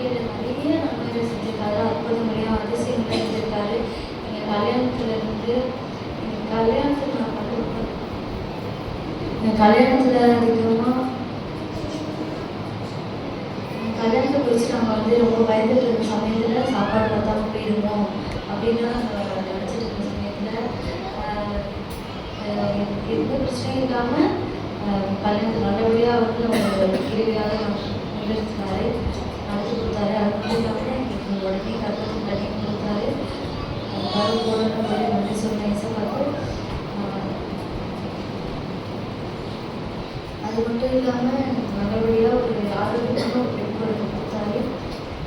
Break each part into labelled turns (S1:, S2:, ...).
S1: வாழ்க்கையில் நிறைய நன்மைகள் செஞ்சிருக்காரு அற்புதங்களையும் அதிசயங்களையும் செஞ்சிருக்காரு எங்கள் கல்யாணத்துல இருந்து எங்கள் கல்யாணத்தில் நான் பண்ண எங்கள் கல்யாணத்தில் அதிகமாக கல்யாணத்தை குறித்து நம்ம வந்து ரொம்ப பயந்துட்டு இருந்த சமயத்தில் சாப்பாடு பத்தாம போயிருந்தோம் அப்படின்னு நாங்கள் நினச்சிட்டு இருந்த சமயத்தில் எந்த பிரச்சனையும் இல்லாமல் கல்யாணத்தை நல்லபடியாக வந்து அவங்க கேள்வியாக நிகழ்த்தினாரு கொடுத்தாரு அது மட்டும் இல்லாமல் எங்களுக்கு உடனே கற்பனை கட்டி கொடுத்தாரு அதுக்காக போடணும் சொல்லி நன்றி சொன்ன இசைப்பாக்கு அது மட்டும் இல்லாமல் நல்லபடியாக ஒரு ஆரோக்கியமாக ஒரு பெண் குழந்தை கொடுத்தாரு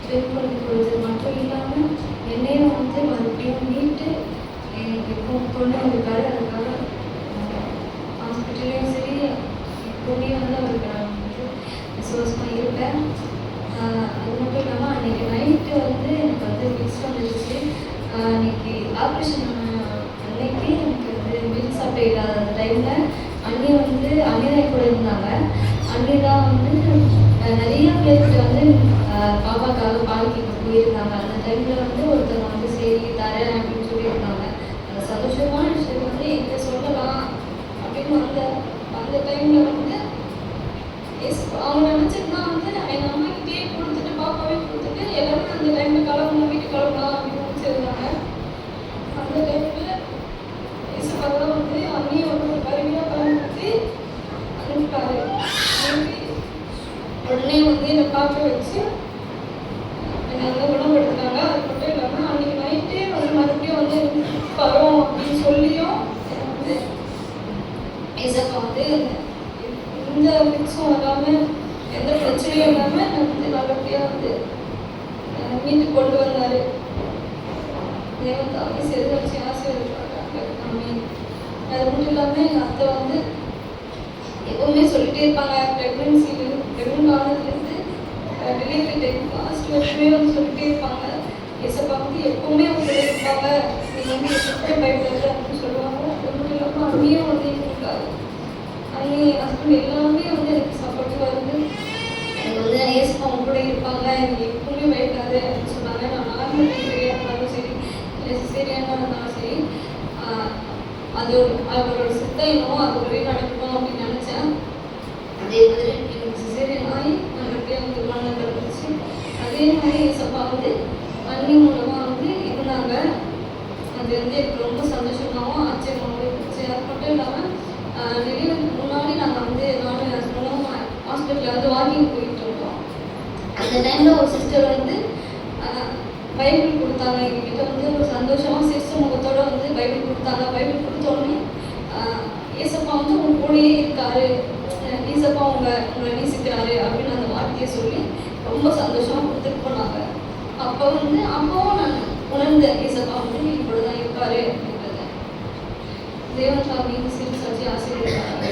S1: பெண் கொடுத்தது மட்டும் இல்லாமல் என்னையும் வந்து மறுபடியும் மீட்டு எனக்கு இப்போ கொண்டு வந்திருக்காரு அதுக்காக ஹாஸ்பிட்டல்லையும் சரி எப்போவுமே வந்து அவருக்கு நான் வந்து விசுவாசமாக இருப்பேன் அது மட்டும் இல்லாமல் அன்றைக்கி வந்து போயிருந்தாங்க. தான் இருந்தாங்க தான் வந்து நிறைய பேருக்கு வந்து பாப்பாக்காக பால் கேட்க போயிருந்தாங்க அந்த டைமில் வந்து ஒருத்தவங்க வந்து சரி தரேன் அப்படின்னு சொல்லியிருந்தாங்க. சந்தோஷமான விஷயம் வந்து என்கிட்ட சொல்லலாம் அப்படின்னு வந்த அந்த டைமில் வந்து எஸ் அவங்க நினச்சிருந்தா வந்து எங்கள் அம்மா கிட்டேயே கொடுத்துட்டு பாப்பாவே கொடுத்துட்டு எல்லாருமே அந்த டைமில் கிளம்பணும் வீட்டுக்கு கிளம்பலாம் அப்படின்னு நினச்சிருந்தாங்க அந்த டைமில் இயேசுக்காக வந்து அண்ணியை வந்து ஒரு கருவியாக பயன்படுத்தி அனுப்பிட்டாரு அனுப்பி உடனே வந்து வச்சு என்னை வந்து குணப்படுத்தினாங்க. அது மட்டும் இல்லாமல் அன்றைக்கி நைட்டே வந்து மறுபடியும் வந்து வரோம் அப்படின்னு சொல்லியும் வந்து ஏசப்பா வந்து எந்த ஃபிக்ஸும் வராமல் எந்த பிரச்சனையும் இல்லாமல் என்னை வந்து நல்லபடியாக வந்து மீட்டு கொண்டு வந்தார். தேவன் தாமே வச்சு ஆசீர்வதிப்பாங்க அது மட்டும் இல்லாமல் எங்கள் அத்தை வந்து எப்பவுமே சொல்லிட்டே இருப்பாங்க. ப்ரெக்னென்சில ப்ரெக்னென்ட் ஆனதுலேருந்து டெலிவரி டைம் லாஸ்ட் வருஷமே வந்து சொல்லிட்டே இருப்பாங்க எசப்பா வந்து எப்பவுமே அவங்க இருப்பாங்க நீங்கள் வந்து எப்பவுமே பயப்படாது அப்படின்னு சொல்லுவாங்க அது மட்டும் இல்லாமல் அண்ணியும் வந்து எங்களுக்காக அண்ணி ஹஸ்பண்ட் எல்லாமே வந்து எனக்கு சப்போர்ட்டிவாக இருந்து எனக்கு வந்து ஏசப்பா அவங்க இருப்பாங்க எனக்கு எப்பவுமே பயப்படாது அப்படின்னு சொன்னாங்க நான் நார்மல் டெலிவரியாக இருந்தாலும் சரி இல்லை சிசேரியானாக இருந்தாலும் சரி அது ஒரு அவரோட சித்தம் என்னவோ அது ஒரே நடக்கணும் அப்படின்னு நினச்சேன் அதே மாதிரி எனக்கு சிசேரியன் ஆகி நல்லபடியாக வந்து குழந்தை பிறந்துச்சு அதே மாதிரி ஏசப்பா வந்து அண்ணி மூலமாக வந்து இருந்தாங்க அது எனக்கு ரொம்ப சந்தோஷமாகவும் ஆச்சரியமாகவும் இருந்துச்சு. அது மட்டும் இல்லாமல் டெலிவரிக்கு முன்னாடி நாங்கள் வந்து நானும் ஹஸ்பண்டும் ஹாஸ்பிட்டலில் வந்து வாக்கிங் போயிட்டு இருந்தோம். அந்த டைமில் ஒரு சிஸ்டர் வந்து பைபிள் கொடுத்தாங்க. எங்ககிட்ட வந்து ஒரு சந்தோஷமாக சிரிச்ச முகத்தோட வந்து பைபிள் கொடுத்தாங்க. பைபிள் கொடுத்தோடனே ஏசப்பா வந்து உங்க கூடயே இருக்காரு. ஈசப்பா உங்க உங்களை நேசிக்கிறாரு அப்படின்னு அந்த வார்த்தையை சொல்லி ரொம்ப சந்தோஷமாக கொடுத்துட்டு போனாங்க. அப்போ வந்து அப்போவும் நான் உணர்ந்தேன். ஏசப்பா வந்து இப்படிதான் వారే దేవుని మీకు సిరి సత్య ఆశీర్వదించాలి